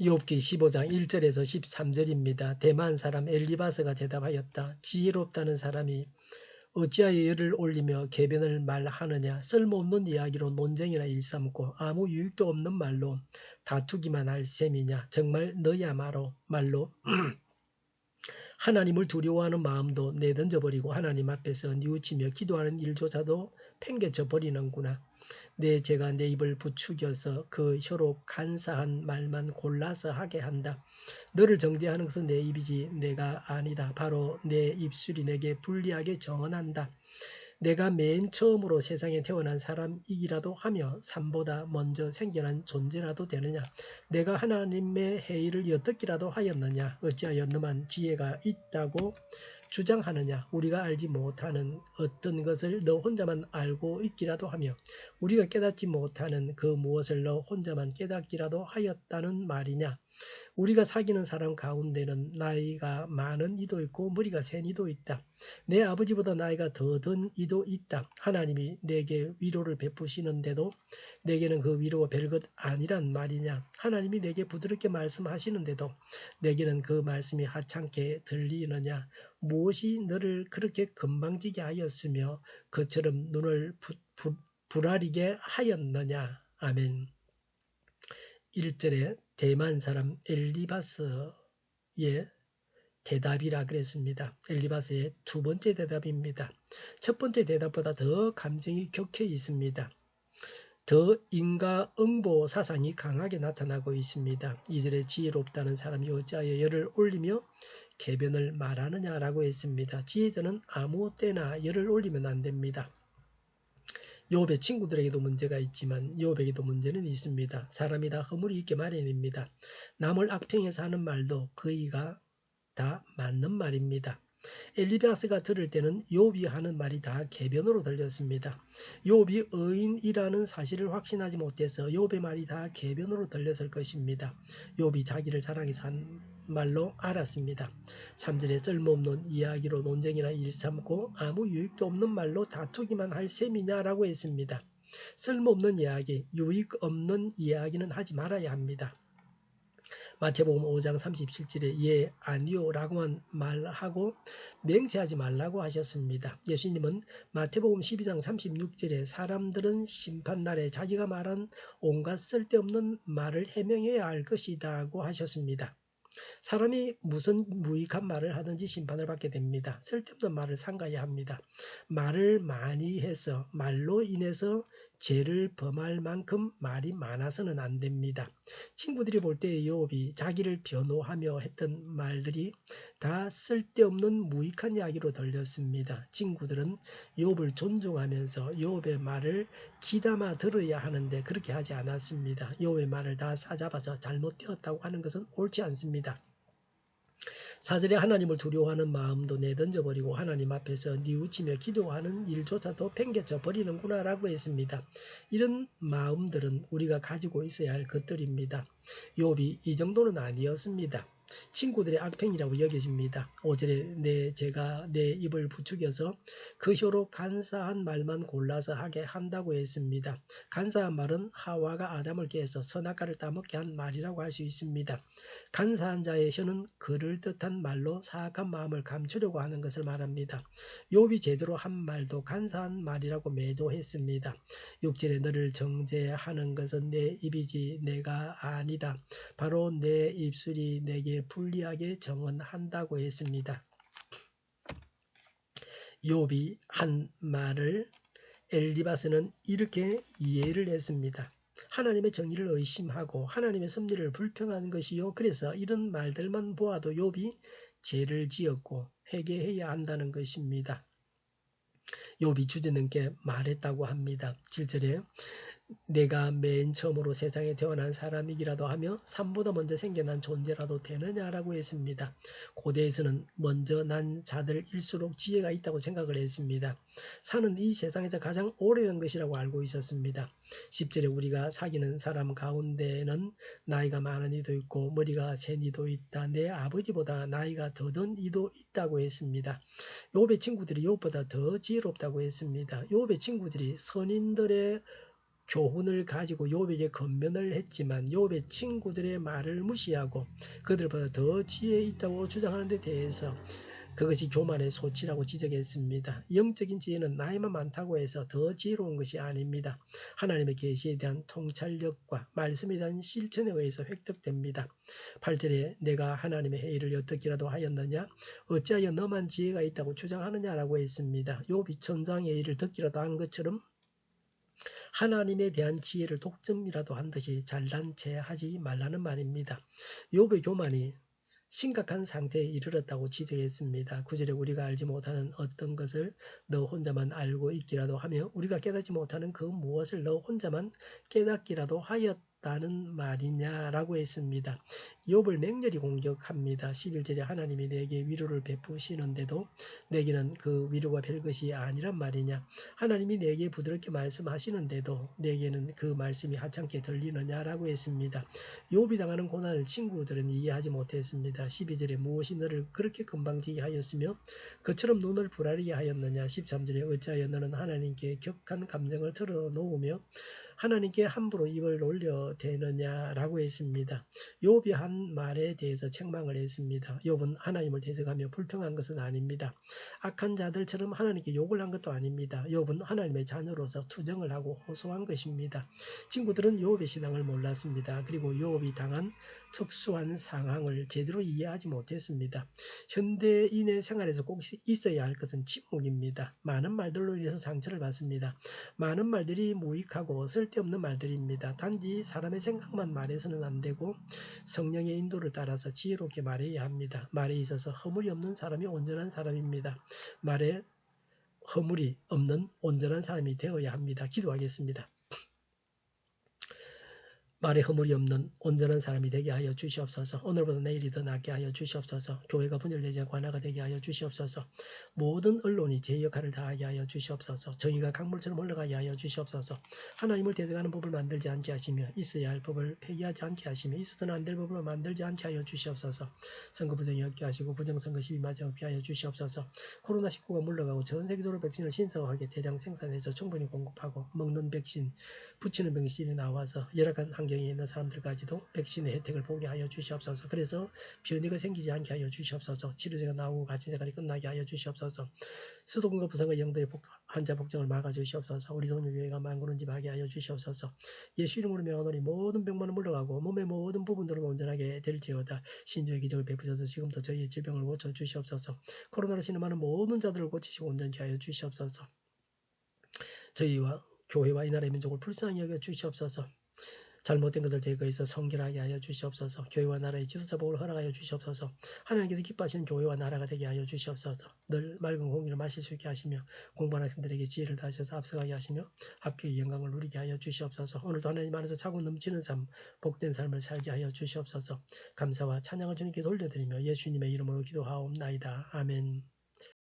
욥기 15장 1절에서 13절입니다. 대만 사람 엘리바스가 대답하였다. 지혜롭다는 사람이 어찌하여 열을 올리며 개변을 말하느냐 쓸모없는 이야기로 논쟁이나 일삼고 아무 유익도 없는 말로 다투기만 할 셈이냐 정말 너야말로 말로 하나님을 두려워하는 마음도 내던져 버리고 하나님 앞에서 뉘우치며 기도하는 일조차도 팽개쳐 버리는구나. 내 제가 내 입을 부추겨서 그 혀로 간사한 말만 골라서 하게 한다. 너를 정죄하는 것은 내 입이지 내가 아니다. 바로 내 입술이 내게 불리하게 정언한다. 내가 맨 처음으로 세상에 태어난 사람이기라도 하며 삶보다 먼저 생겨난 존재라도 되느냐? 내가 하나님의 해의를 엿듣기라도 하였느냐? 어찌하여 너만 지혜가 있다고 주장하느냐? 우리가 알지 못하는 어떤 것을 너 혼자만 알고 있기라도 하며 우리가 깨닫지 못하는 그 무엇을 너 혼자만 깨닫기라도 하였다는 말이냐? 우리가 사귀는 사람 가운데는 나이가 많은 이도 있고 머리가 센 이도 있다. 내 아버지보다 나이가 더 든 이도 있다. 하나님이 내게 위로를 베푸시는데도 내게는 그 위로가 별것 아니란 말이냐. 하나님이 내게 부드럽게 말씀하시는데도 내게는 그 말씀이 하찮게 들리느냐. 무엇이 너를 그렇게 건방지게 하였으며 그처럼 눈을 부, 부, 불아리게 하였느냐. 아멘. 1절에 대만 사람 엘리바스의 대답이라 그랬습니다. 엘리바스의 두 번째 대답입니다. 첫 번째 대답보다 더 감정이 격해 있습니다. 더 인가응보 사상이 강하게 나타나고 있습니다. 이절에 지혜롭다는 사람이 어찌하여 열을 올리며 개변을 말하느냐라고 했습니다. 지혜자는 아무 때나 열을 올리면 안 됩니다. 요업의 친구들에게도 문제가 있지만 요업에게도 문제는 있습니다. 사람이 다 허물이 있게 마련입니다. 남을 악평해서 하는 말도 거의가 다 맞는 말입니다. 엘리바스가 들을 때는 요비 하는 말이 다 개변으로 들렸습니다. 요비 의인이라는 사실을 확신하지 못해서 요의 말이 다 개변으로 들렸을 것입니다. 요비 자기를 자랑해서 한 말로 알았습니다. 3절에 쓸모없는 이야기로 논쟁이나 일삼고 아무 유익도 없는 말로 다투기만 할 셈이냐라고 했습니다. 쓸모없는 이야기, 유익 없는 이야기는 하지 말아야 합니다. 마태복음 5장 37절에 예, 아니요 라고만 말하고 맹세하지 말라고 하셨습니다. 예수님은 마태복음 12장 36절에 사람들은 심판날에 자기가 말한 온갖 쓸데없는 말을 해명해야 할 것이다고 하셨습니다. 사람이 무슨 무익한 말을 하든지 심판을 받게 됩니다. 쓸데없는 말을 삼가야 합니다. 말을 많이 해서 말로 인해서 죄를 범할 만큼 말이 많아서는 안 됩니다. 친구들이 볼 때 요업이 자기를 변호하며 했던 말들이 다 쓸데없는 무익한 이야기로 들렸습니다. 친구들은 요업을 존중하면서 요업의 말을 기담아 들어야 하는데 그렇게 하지 않았습니다. 요업의 말을 다 사잡아서 잘못되었다고 하는 것은 옳지 않습니다. 사절에 하나님을 두려워하는 마음도 내던져 버리고 하나님 앞에서 뉘우치며 기도하는 일조차도 팽개쳐 버리는구나라고 했습니다. 이런 마음들은 우리가 가지고 있어야 할 것들입니다. 욥이 이 정도는 아니었습니다. 친구들의 악평이라고 여겨집니다. 5절에 내 제가 내 입을 부추겨서 그 혀로 간사한 말만 골라서 하게 한다고 했습니다. 간사한 말은 하와가 아담을 깨서 선악과를 따먹게 한 말이라고 할 수 있습니다. 간사한 자의 혀는 그럴듯한 말로 사악한 마음을 감추려고 하는 것을 말합니다. 욥이 제대로 한 말도 간사한 말이라고 매도했습니다. 6절에 너를 정죄하는 것은 내 입이지 내가 아니다. 바로 내 입술이 내게 불리하게 정언한다고 했습니다. 욥이 한 말을 엘리바스는 이렇게 이해를 했습니다. 하나님의 정의를 의심하고 하나님의 섭리를 불평하는 것이요. 그래서 이런 말들만 보아도 욥이 죄를 지었고 회개해야 한다는 것입니다. 욥이 주제는께 말했다고 합니다. 7절에 내가 맨 처음으로 세상에 태어난 사람이기라도 하며 삶보다 먼저 생겨난 존재라도 되느냐라고 했습니다. 고대에서는 먼저 난 자들일수록 지혜가 있다고 생각을 했습니다. 사는 이 세상에서 가장 오래된 것이라고 알고 있었습니다. 10절에 우리가 사귀는 사람 가운데는 나이가 많은 이도 있고 머리가 센 이도 있다. 내 아버지보다 나이가 더 든 이도 있다고 했습니다. 요배 친구들이 요보다 더 지혜롭다고 했습니다. 요배 친구들이 선인들의 교훈을 가지고 욥에게 건면을 했지만 욥의 친구들의 말을 무시하고 그들보다 더 지혜 있다고 주장하는 데 대해서 그것이 교만의 소치라고 지적했습니다. 영적인 지혜는 나이만 많다고 해서 더 지혜로운 것이 아닙니다. 하나님의 계시에 대한 통찰력과 말씀에 대한 실천에 의해서 획득됩니다. 8절에 내가 하나님의 회의를 어떻게라도 하였느냐 어찌하여 너만 지혜가 있다고 주장하느냐라고 했습니다. 욥이 천장의 일을 듣기라도 한 것처럼 하나님에 대한 지혜를 독점이라도 한 듯이 잘난 체 하지 말라는 말입니다. 욥의 교만이 심각한 상태에 이르렀다고 지적했습니다. 구절에 우리가 알지 못하는 어떤 것을 너 혼자만 알고 있기라도 하며 우리가 깨닫지 못하는 그 무엇을 너 혼자만 깨닫기라도 하였 다는 말이냐라고 했습니다. 욥을 맹렬히 공격합니다. 11절에 하나님이 내게 위로를 베푸시는데도 내게는 그 위로가 별것이 아니란 말이냐. 하나님이 내게 부드럽게 말씀하시는데도 내게는 그 말씀이 하찮게 들리느냐라고 했습니다. 욥이 당하는 고난을 친구들은 이해하지 못했습니다. 12절에 무엇이 너를 그렇게 건방지게 하였으며 그처럼 눈을 부라리게 하였느냐. 13절에 어찌하여 너는 하나님께 격한 감정을 털어놓으며 하나님께 함부로 입을 올려 대느냐라고 했습니다. 욥이 한 말에 대해서 책망을 했습니다. 욥은 하나님을 대적하며 불평한 것은 아닙니다. 악한 자들처럼 하나님께 욕을 한 것도 아닙니다. 욥은 하나님의 자녀로서 투정을 하고 호소한 것입니다. 친구들은 욥의 신앙을 몰랐습니다. 그리고 욥이 당한 특수한 상황을 제대로 이해하지 못했습니다. 현대인의 생활에서 꼭 있어야 할 것은 침묵입니다. 많은 말들로 인해서 상처를 받습니다. 많은 말들이 무익하고 쓸데없는 말들입니다. 단지 사람의 생각만 말해서는 안 되고 성령의 인도를 따라서 지혜롭게 말해야 합니다. 말에 있어서 허물이 없는 사람이 온전한 사람입니다. 말에 허물이 없는 온전한 사람이 되어야 합니다. 기도하겠습니다. 말에 허물이 없는 온전한 사람이 되게 하여 주시옵소서. 오늘보다 내일이 더 낫게 하여 주시옵소서. 교회가 분열되지 않고 하나가 되게 하여 주시옵소서. 모든 언론이 제 역할을 다하게 하여 주시옵소서. 정의가 강물처럼 올라가게 하여 주시옵소서. 하나님을 대적하는 법을 만들지 않게 하시며 있어야 할 법을 폐기하지 않게 하시며 있어서는 안 될 법을 만들지 않게 하여 주시옵소서. 선거 부정이 없게 하시고 부정선거 시비맞이 없게 하여 주시옵소서. 코로나19가 물러가고 전 세계적으로 백신을 신속하게 대량 생산해서 충분히 공급하고 먹는 백신, 붙이는 백신이 나와서 열악한 환 환경에 있는 사람들까지도 백신의 혜택을 보게 하여 주시옵소서. 그래서 변이가 생기지 않게 하여 주시옵소서. 치료제가 나오고 가치생활이 끝나게 하여 주시옵소서. 수도권과 부산과 영도의 환자 복종을 막아 주시옵소서. 우리 동료교회가 만구는집하게 하여 주시옵소서. 예수 이름으로 명하노니 모든 병만은 물러가고 몸의 모든 부분들은 온전하게 될지어다. 신주의 기적을 베푸셔서 지금도 저희의 질병을 고쳐 주시옵소서. 코로나로 신음하는 모든 자들을 고치시고 온전케 하여 주시옵소서. 저희와 교회와 이 나라의 민족을 불쌍히 여겨 주시옵소서. 잘못된 것을 제거해서 성결하게 하여 주시옵소서. 교회와 나라의 지도자복을 허락하여 주시옵소서. 하나님께서 기뻐하시는 교회와 나라가 되게 하여 주시옵소서. 늘 맑은 공기를 마실 수 있게 하시며 공부하는 학생들에게 지혜를 다하셔서 앞서가게 하시며 학교의 영광을 누리게 하여 주시옵소서. 오늘도 하나님 안에서 차고 넘치는 삶, 복된 삶을 살게 하여 주시옵소서. 감사와 찬양을 주님께 돌려드리며 예수님의 이름으로 기도하옵나이다. 아멘.